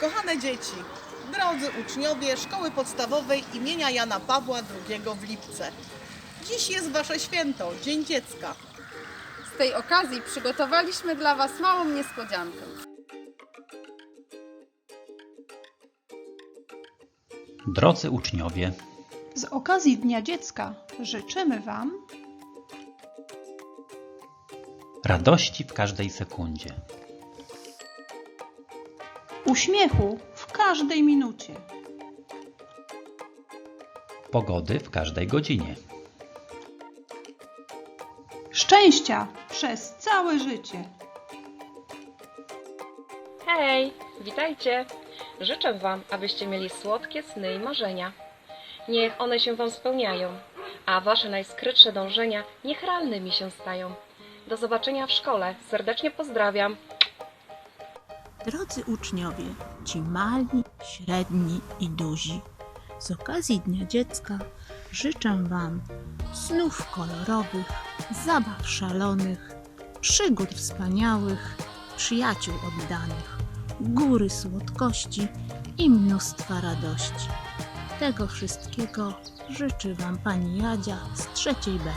Kochane dzieci, drodzy uczniowie Szkoły Podstawowej imienia Jana Pawła II w Lipce. Dziś jest Wasze święto, Dzień Dziecka. Z tej okazji przygotowaliśmy dla Was małą niespodziankę. Drodzy uczniowie, Z okazji Dnia Dziecka życzymy Wam radości w każdej sekundzie, uśmiechu w każdej minucie, pogody w każdej godzinie, szczęścia przez całe życie. Hej, witajcie! Życzę Wam, abyście mieli słodkie sny i marzenia. Niech one się Wam spełniają, a Wasze najskrytsze dążenia niech realnymi się stają. Do zobaczenia w szkole. Serdecznie pozdrawiam. Drodzy uczniowie, ci mali, średni i duzi, z okazji Dnia Dziecka życzę Wam snów kolorowych, zabaw szalonych, przygód wspaniałych, przyjaciół oddanych, góry słodkości i mnóstwa radości. Tego wszystkiego życzy Wam Pani Jadzia z trzeciej B.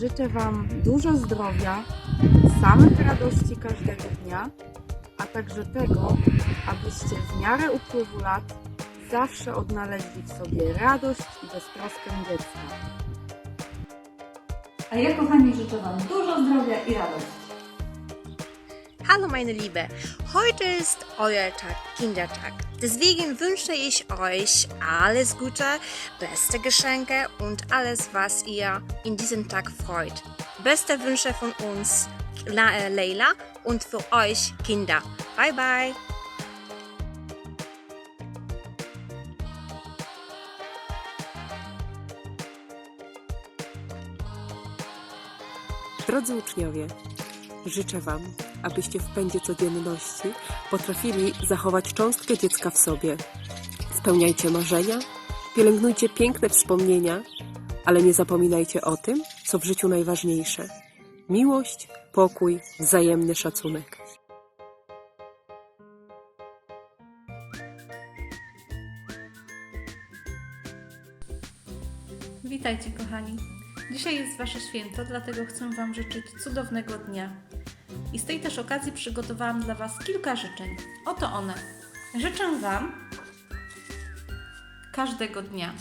Życzę Wam dużo zdrowia, samych radości każdego dnia, a także tego, abyście w miarę upływu lat zawsze odnaleźli w sobie radość i beztroskę dziecka. A ja, kochani, życzę Wam dużo zdrowia i radości. Hallo meine Liebe, heute ist euer Tag, Kindertag. Deswegen wünsche ich euch alles Gute, beste Geschenke und alles, was ihr in diesem Tag freut. Beste Wünsche von uns, äh, Leila, und für euch Kinder. Bye bye. Drodzy uczniowie, życzę Wam, abyście w pędzie codzienności potrafili zachować cząstkę dziecka w sobie. Spełniajcie marzenia, pielęgnujcie piękne wspomnienia, ale nie zapominajcie o tym, co w życiu najważniejsze: miłość, pokój, wzajemny szacunek. Witajcie, kochani. Dzisiaj jest Wasze święto, dlatego chcę Wam życzyć cudownego dnia. I z tej też okazji przygotowałam dla Was kilka życzeń. Oto one. Życzę Wam każdego dnia,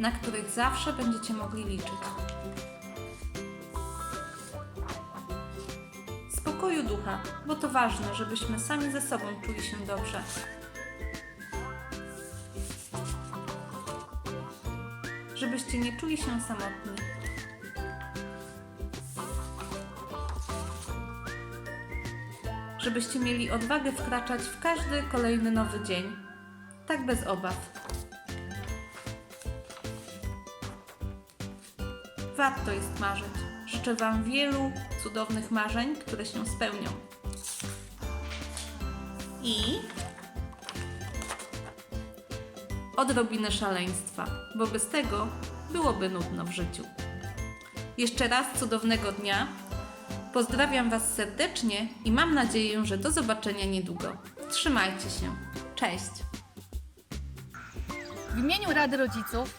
na których zawsze będziecie mogli liczyć. Spokoju ducha, bo to ważne, żebyśmy sami ze sobą czuli się dobrze. żebyście nie czuli się samotni. Żebyście mieli odwagę wkraczać w każdy kolejny nowy dzień, tak bez obaw. Warto jest marzyć. Życzę Wam wielu cudownych marzeń, które się spełnią. I odrobinę szaleństwa, bo bez tego byłoby nudno w życiu. Jeszcze raz cudownego dnia. Pozdrawiam Was serdecznie i mam nadzieję, że do zobaczenia niedługo. Trzymajcie się. Cześć! W imieniu Rady Rodziców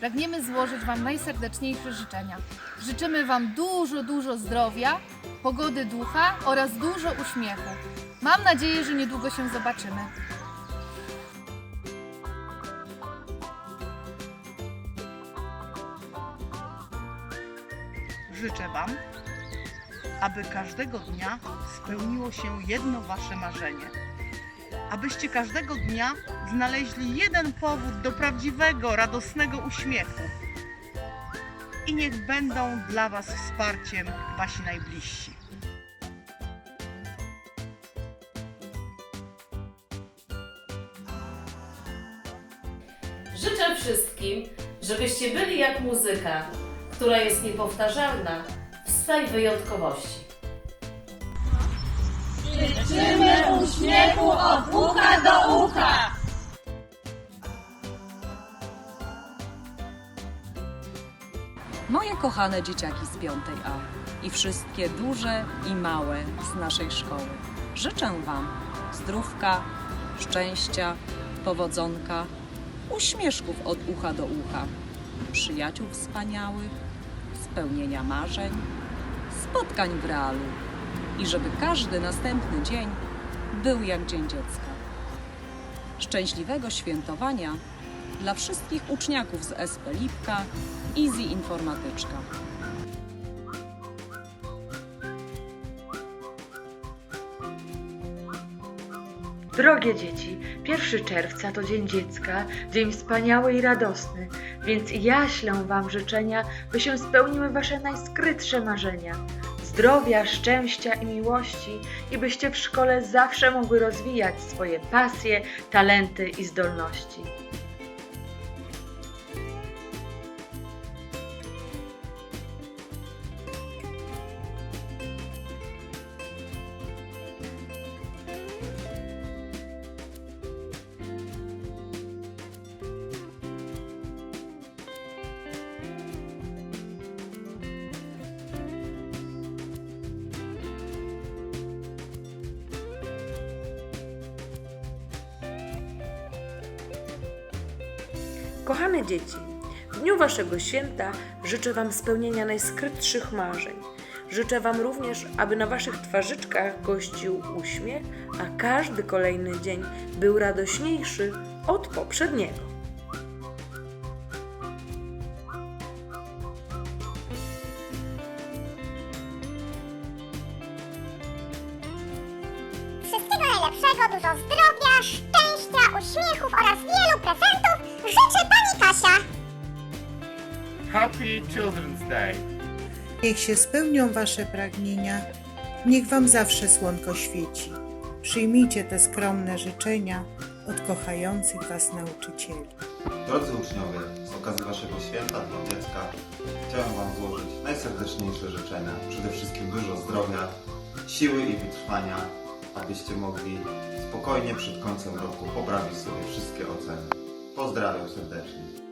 pragniemy złożyć Wam najserdeczniejsze życzenia. Życzymy Wam dużo, dużo zdrowia, pogody ducha oraz dużo uśmiechu. Mam nadzieję, że niedługo się zobaczymy. Życzę Wam, aby każdego dnia spełniło się jedno Wasze marzenie. Abyście każdego dnia znaleźli jeden powód do prawdziwego, radosnego uśmiechu. I niech będą dla Was wsparciem Wasi najbliżsi. Życzę wszystkim, żebyście byli jak muzyka, która jest niepowtarzalna w swej wyjątkowości. Życzymy uśmiechu od ucha do ucha! Moje kochane dzieciaki z 5A, i wszystkie duże i małe z naszej szkoły. Życzę Wam zdrówka, szczęścia, powodzonka, uśmieszków od ucha do ucha, przyjaciół wspaniałych, spełnienia marzeń, spotkań w realu i żeby każdy następny dzień był jak Dzień Dziecka. Szczęśliwego świętowania dla wszystkich uczniaków z SP Lipka Easy Informatyczka. Drogie dzieci, 1 czerwca to Dzień Dziecka, dzień wspaniały i radosny, więc ja ślę Wam życzenia, by się spełniły Wasze najskrytsze marzenia. Zdrowia, szczęścia i miłości i byście w szkole zawsze mogły rozwijać swoje pasje, talenty i zdolności. Kochane dzieci, w dniu Waszego święta życzę Wam spełnienia najskrytszych marzeń. Życzę Wam również, aby na Waszych twarzyczkach gościł uśmiech, a każdy kolejny dzień był radośniejszy od poprzedniego. Wszystkiego najlepszego, dużo zdrowia, szczęścia, uśmiechów oraz wielu prezentów życzę Pani Kasia. Happy Children's Day. Niech się spełnią Wasze pragnienia, niech Wam zawsze słonko świeci. Przyjmijcie te skromne życzenia od kochających Was nauczycieli. Drodzy uczniowie, z okazji Waszego święta dla dziecka chciałem Wam złożyć najserdeczniejsze życzenia. Przede wszystkim dużo zdrowia, siły i wytrwania, abyście mogli spokojnie przed końcem roku poprawić sobie wszystkie oceny. Pozdrawiam serdecznie.